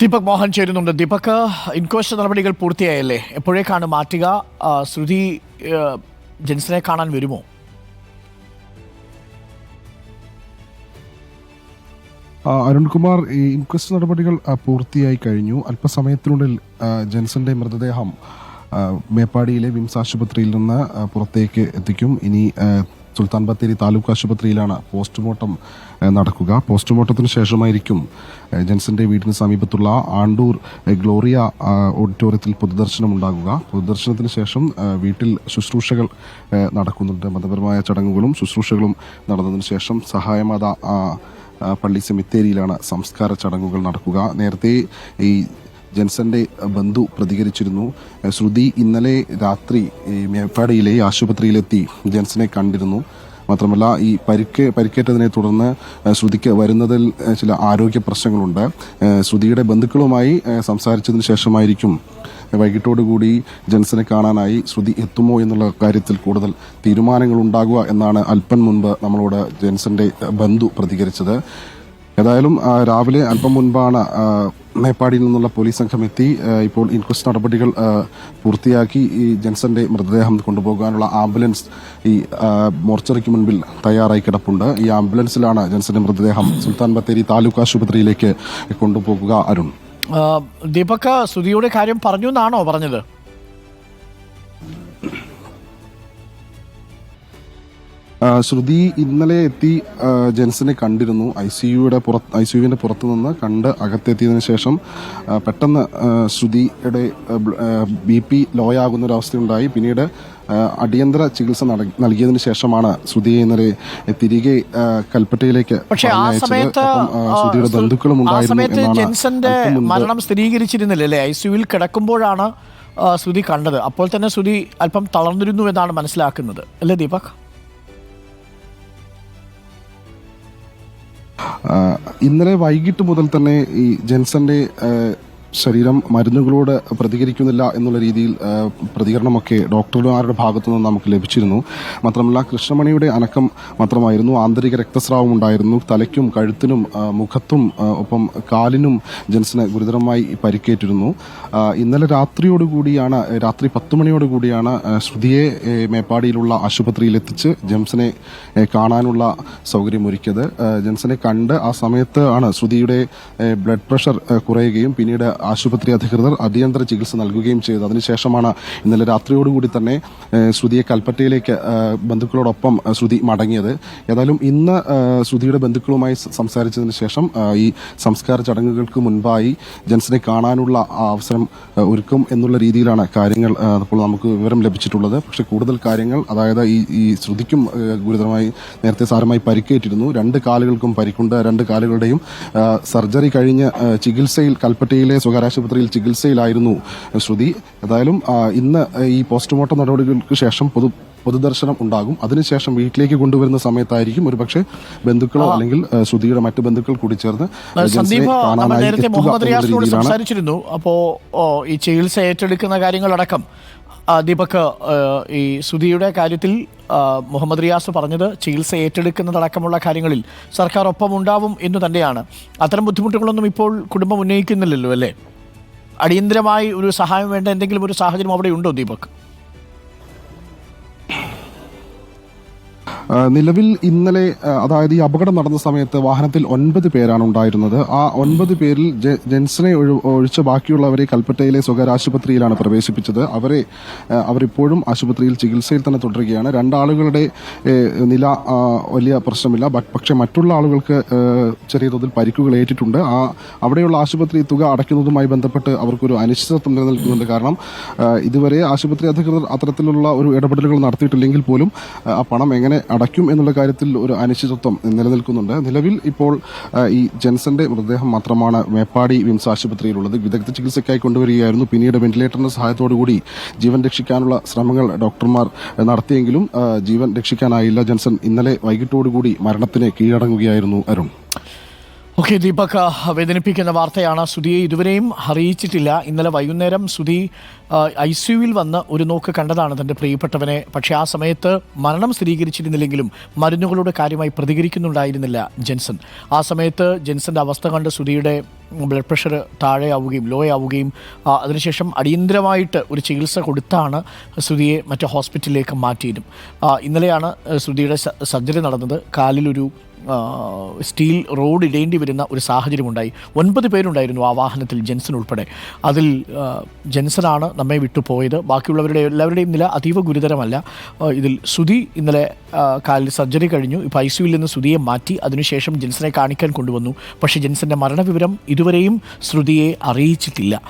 ദീപക് മോഹൻ ചേരുന്നുണ്ട്. ദീപക് ഇൻക്വസ്റ്റ് നടപടികൾ പൂർത്തിയായല്ലേ? എപ്പോഴേക്കാണ് മാറ്റുക ശ്രുതി ജെൻസിനെ കാണാൻ വരുമോ? അരുൺകുമാർ ഈ ഇൻക്വസ്റ്റ് നടപടികൾ പൂർത്തിയായി കഴിഞ്ഞു. അല്പസമയത്തിനുള്ളിൽ ജെൻസന്റെ മൃതദേഹം മേപ്പാടിയിലെ വിംസ് ആശുപത്രിയിൽ നിന്ന് പുറത്തേക്ക് എത്തിക്കും. ഇനി സുൽത്താൻ ബത്തേരി താലൂക്ക് ആശുപത്രിയിലാണ് പോസ്റ്റ്മോർട്ടം നടക്കുക. പോസ്റ്റ്മോർട്ടത്തിന് ശേഷമായിരിക്കും ജെൻസന്റെ വീടിന് സമീപത്തുള്ള ആണ്ടൂർ ഗ്ലോറിയ ഓഡിറ്റോറിയത്തിൽ പൊതുദർശനം ഉണ്ടാകുക പൊതുദർശനത്തിന് ശേഷം വീട്ടിൽ ശുശ്രൂഷകൾ നടക്കുന്നുണ്ട്. മതപരമായ ചടങ്ങുകളും ശുശ്രൂഷകളും നടന്നതിന് ശേഷം സഹായമാത പള്ളി സെമിത്തേരിയിലാണ് സംസ്കാര ചടങ്ങുകൾ നടക്കുക. നേരത്തെ ഈ ജെൻസന്റെ ബന്ധു പ്രതികരിച്ചിരുന്നു. ശ്രുതി ഇന്നലെ രാത്രി മേപ്പാടിയിലെ ആശുപത്രിയിലെത്തി ജെൻസനെ കണ്ടിരുന്നു. മാത്രമല്ല ഈ പരിക്ക് പരിക്കേറ്റതിനെ തുടർന്ന് ശ്രുതിക്ക് വരുന്നതിൽ ചില ആരോഗ്യ പ്രശ്നങ്ങളുണ്ട്. ശ്രുതിയുടെ ബന്ധുക്കളുമായി സംസാരിച്ചതിന് ശേഷമായിരിക്കും വൈകിട്ടോടുകൂടി ജെൻസനെ കാണാനായി ശ്രുതി എത്തുമോ എന്നുള്ള കാര്യത്തിൽ കൂടുതൽ തീരുമാനങ്ങൾ ഉണ്ടാകുക എന്നാണ് അല്പം മുൻപ് നമ്മളോട് ജെൻസന്റെ ബന്ധു പ്രതികരിച്ചത്. ഏതായാലും രാവിലെ അല്പം മുൻപാണ് മേപ്പാടിയിൽ നിന്നുള്ള പോലീസ് സംഘം എത്തി. ഇപ്പോൾ ഇൻക്വസ്റ്റ് നടപടികൾ പൂർത്തിയാക്കി. ഈ ജെൻസന്റെ മൃതദേഹം കൊണ്ടുപോകാനുള്ള ആംബുലൻസ് ഈ മോർച്ചറിക്ക് മുൻപിൽ തയ്യാറായി കിടപ്പുണ്ട്. ഈ ആംബുലൻസിലാണ് ജെൻസന്റെ മൃതദേഹം സുൽത്താൻ ബത്തേരി താലൂക്ക് ആശുപത്രിയിലേക്ക് കൊണ്ടുപോകുക അരുൺ. ദീപക് സുധിയുടെ കാര്യം പറഞ്ഞു എന്നാണോ പറഞ്ഞത്? ശ്രുതി ഇന്നലെ എത്തി ജെൻസിനെ കണ്ടിരുന്നു. ഐ സി യുടെ പുറത്ത് ഐ സി യുവിന്റെ പുറത്തു നിന്ന് കണ്ട് അകത്തെത്തിയതിനു ശേഷം പെട്ടെന്ന് ശ്രുതിയുടെ ബി പി ലോയാകുന്ന ഒരവസ്ഥയുണ്ടായി പിന്നീട് അടിയന്തര ചികിത്സ നൽകിയതിനു ശേഷമാണ് ശ്രുതിയെ ഇന്നലെ തിരികെ കൽപ്പറ്റയിലേക്ക് ശ്രുതിയുടെ ബന്ധുക്കളും ഉണ്ടായിരുന്നു ജെൻസന്റെ മരണം സ്ഥിരീകരിച്ചിരുന്നില്ലല്ലേ ഐ സിയുവിൽ കിടക്കുമ്പോഴാണ് ശ്രുതി കണ്ടത്. അപ്പോൾ തന്നെ ശ്രുതി അല്പം തളർന്നിരുന്നു എന്നാണ് മനസ്സിലാക്കുന്നത്. അല്ലേ ദീപക്? ഇന്നലെ വൈകിട്ട് മുതൽ തന്നെ ഈ ജെൻസന്റെ ശരീരം മരുന്നുകളോട് പ്രതികരിക്കുന്നില്ല എന്നുള്ള രീതിയിൽ പ്രതികരണമൊക്കെ ഡോക്ടർമാരുടെ ഭാഗത്തു നിന്ന് നമുക്ക് ലഭിച്ചിരുന്നു. മാത്രമല്ല കൃഷ്ണമണിയുടെ അനക്കം മാത്രമായിരുന്നു. ആന്തരിക രക്തസ്രാവം ഉണ്ടായിരുന്നു. തലയ്ക്കും കഴുത്തിനും മുഖത്തും ഒപ്പം കാലിനും ജെൻസിന് ഗുരുതരമായി പരിക്കേറ്റിരുന്നു. ഇന്നലെ രാത്രിയോടുകൂടിയാണ് രാത്രി പത്ത് മണിയോടുകൂടിയാണ് ശ്രുതിയെ മേപ്പാടിയിലുള്ള ആശുപത്രിയിൽ എത്തിച്ച് ജെംസിനെ കാണാനുള്ള സൗകര്യമൊരുക്കിയത് ജെൻസനെ കണ്ട് ആ സമയത്ത് ആണ് ശ്രുതിയുടെ ബ്ലഡ് പ്രഷർ കുറയുകയും പിന്നീട് ആശുപത്രി അധികൃതർ അടിയന്തര ചികിത്സ നൽകുകയും ചെയ്തു. അതിനുശേഷമാണ് ഇന്നലെ രാത്രിയോടുകൂടി തന്നെ ശ്രുതിയെ കൽപ്പറ്റയിലേക്ക് ബന്ധുക്കളോടൊപ്പം ശ്രുതി മടങ്ങിയത്. ഏതായാലും ഇന്ന് ശ്രുതിയുടെ ബന്ധുക്കളുമായി സംസാരിച്ചതിന് ശേഷം ഈ സംസ്കാര ചടങ്ങുകൾക്ക് മുൻപായി ജെൻസിനെ കാണാനുള്ള അവസരം ഒരുക്കും എന്നുള്ള രീതിയിലാണ് കാര്യങ്ങൾ അപ്പോൾ നമുക്ക് വിവരം ലഭിച്ചിട്ടുള്ളത്. പക്ഷേ കൂടുതൽ കാര്യങ്ങൾ അതായത് ഈ ഈ ശ്രുതിക്കും ഗുരുതരമായി നേരത്തെ സാരമായി പരിക്കേറ്റിരുന്നു. രണ്ട് കാലുകൾക്കും പരിക്കുണ്ട്. രണ്ട് കാലുകളുടെയും സർജറി കഴിഞ്ഞ് ചികിത്സയിൽ കൽപ്പറ്റയിലെ സ്വകാര്യ ആശുപത്രിയിൽ ചികിത്സയിലായിരുന്നു ശ്രുതി. ഏതായാലും ഇന്ന് ഈ പോസ്റ്റ്മോർട്ടം നടപടികൾക്ക് ശേഷം പൊതു പൊതുദർശനം ഉണ്ടാകും. അതിനുശേഷം വീട്ടിലേക്ക് കൊണ്ടുവരുന്ന സമയത്തായിരിക്കും ഒരുപക്ഷെ ബന്ധുക്കളോ അല്ലെങ്കിൽ ശ്രുതിയുടെ മറ്റു ബന്ധുക്കൾ കൂടി ചേർന്ന് നേരത്തെ മുഹമ്മദ് റിയാസിനോട് സംസാരിച്ചിരുന്നു. അപ്പോ ഈ ചികിത്സ ഏറ്റെടുക്കുന്ന കാര്യങ്ങളടക്കം ദീപക് ഈ സുധിയുടെ കാര്യത്തിൽ മുഹമ്മദ് റിയാസ് പറഞ്ഞത് ചികിത്സ ഏറ്റെടുക്കുന്നതടക്കമുള്ള കാര്യങ്ങളിൽ സർക്കാർ ഒപ്പം ഉണ്ടാവും എന്ന് തന്നെയാണ്. അത്തരം ബുദ്ധിമുട്ടുകളൊന്നും ഇപ്പോൾ കുടുംബം ഉന്നയിക്കുന്നില്ലല്ലോ അല്ലേ? അടിയന്തരമായി ഒരു സഹായം വേണ്ട എന്തെങ്കിലും ഒരു സാഹചര്യം അവിടെ ഉണ്ടോ ദീപക്? നിലവിൽ ഇന്നലെ അതായത് ഈ അപകടം നടന്ന സമയത്ത് വാഹനത്തിൽ ഒൻപത് പേരാണ് ഉണ്ടായിരുന്നത്. ആ ഒൻപത് പേരിൽ ജെൻസിനെ ഒഴിച്ച് ബാക്കിയുള്ളവരെ കൽപ്പറ്റയിലെ സ്വകാര്യ ആശുപത്രിയിലാണ് പ്രവേശിപ്പിച്ചത്. അവരെ അവരിപ്പോഴും ആശുപത്രിയിൽ ചികിത്സയിൽ തന്നെ തുടരുകയാണ്. രണ്ടാളുകളുടെ നില വലിയ പ്രശ്നമില്ല. പക്ഷേ മറ്റുള്ള ആളുകൾക്ക് ചെറിയ തോതിൽ പരിക്കുകൾ ഏറ്റിട്ടുണ്ട്. ആ അവിടെയുള്ള ആശുപത്രി തുക അടയ്ക്കുന്നതുമായി ബന്ധപ്പെട്ട് അവർക്കൊരു അനിശ്ചിതത്വം നിലനിൽക്കുന്നുണ്ട്. കാരണം ഇതുവരെ ആശുപത്രി അധികൃതർ അത്തരത്തിലുള്ള ഒരു ഇടപെടലുകൾ നടത്തിയിട്ടില്ലെങ്കിൽ പോലും ആ പണം എങ്ങനെ അടയ്ക്കും എന്നുള്ള കാര്യത്തിൽ ഒരു അനിശ്ചിതത്വം നിലനിൽക്കുന്നുണ്ട്. നിലവിൽ ഇപ്പോൾ ഈ ജെൻസന്റെ മൃതദേഹം മാത്രമാണ് മേപ്പാടി വിംസ് ആശുപത്രിയിലുള്ളത്. വിദഗ്ധ ചികിത്സയ്ക്കായി കൊണ്ടുവരികയായിരുന്നു. പിന്നീട് വെന്റിലേറ്ററിന്റെ സഹായത്തോടുകൂടി ജീവൻ രക്ഷിക്കാനുള്ള ശ്രമങ്ങൾ ഡോക്ടർമാർ നടത്തിയെങ്കിലും ജീവൻ രക്ഷിക്കാനായില്ല ജെൻസൺ. ഇന്നലെ വൈകിട്ടോടുകൂടി മരണത്തിന് കീഴടങ്ങുകയായിരുന്നു അരുൺ. ഓക്കെ ദീപക് വേദനിപ്പിക്കുന്ന വാർത്തയാണ്. സുധിയെ ഇതുവരെയും അറിയിച്ചിട്ടില്ല. ഇന്നലെ വൈകുന്നേരം സുധി ഐ സിയുവിൽ വന്ന് ഒരു നോക്ക് കണ്ടതാണ് തന്റെ പ്രിയപ്പെട്ടവനെ. പക്ഷേ ആ സമയത്ത് മരണം സ്ഥിരീകരിച്ചിരുന്നില്ലെങ്കിലും മരുന്നുകളുടെ കാര്യമായി പ്രതികരിക്കുന്നുണ്ടായിരുന്നില്ല ജെൻസൺ. ആ സമയത്ത് ജെൻസന്റെ അവസ്ഥ കണ്ട് സുധിയുടെ ബ്ലഡ് പ്രഷർ താഴെ ആവുകയും ലോ ആവുകയും അതിനുശേഷം അടിയന്തരമായിട്ട് ഒരു ചികിത്സ കൊടുത്താണ് സുധിയെ മറ്റു ഹോസ്പിറ്റലിലേക്ക് മാറ്റിയതും. ഇന്നലെയാണ് സുധിയുടെ സർജറി നടന്നത്. കാലിലൊരു സ്റ്റീൽ റോഡ് ഇടേണ്ടി വരുന്ന ഒരു സാഹചര്യമുണ്ടായി. ഒൻപത് പേരുണ്ടായിരുന്നു ആ വാഹനത്തിൽ ജെൻസൺ ഉൾപ്പെടെ. അതിൽ ജെൻസനാണ് നമ്മെ വിട്ടുപോയത്. ബാക്കിയുള്ളവരുടെ എല്ലാവരുടെയും നില അതീവ ഗുരുതരമല്ല. ഇതിൽ സുധി ഇന്നലെ കാലിൽ സർജറി കഴിഞ്ഞു. ഇപ്പോൾ ഐ സിയുവിൽ നിന്ന് ശ്രുതിയെ മാറ്റി. അതിനുശേഷം ജെൻസനെ കാണിക്കാൻ കൊണ്ടുവന്നു. പക്ഷേ ജെൻസന്റെ മരണവിവരം ഇതുവരെയും ശ്രുതിയെ അറിയിച്ചിട്ടില്ല.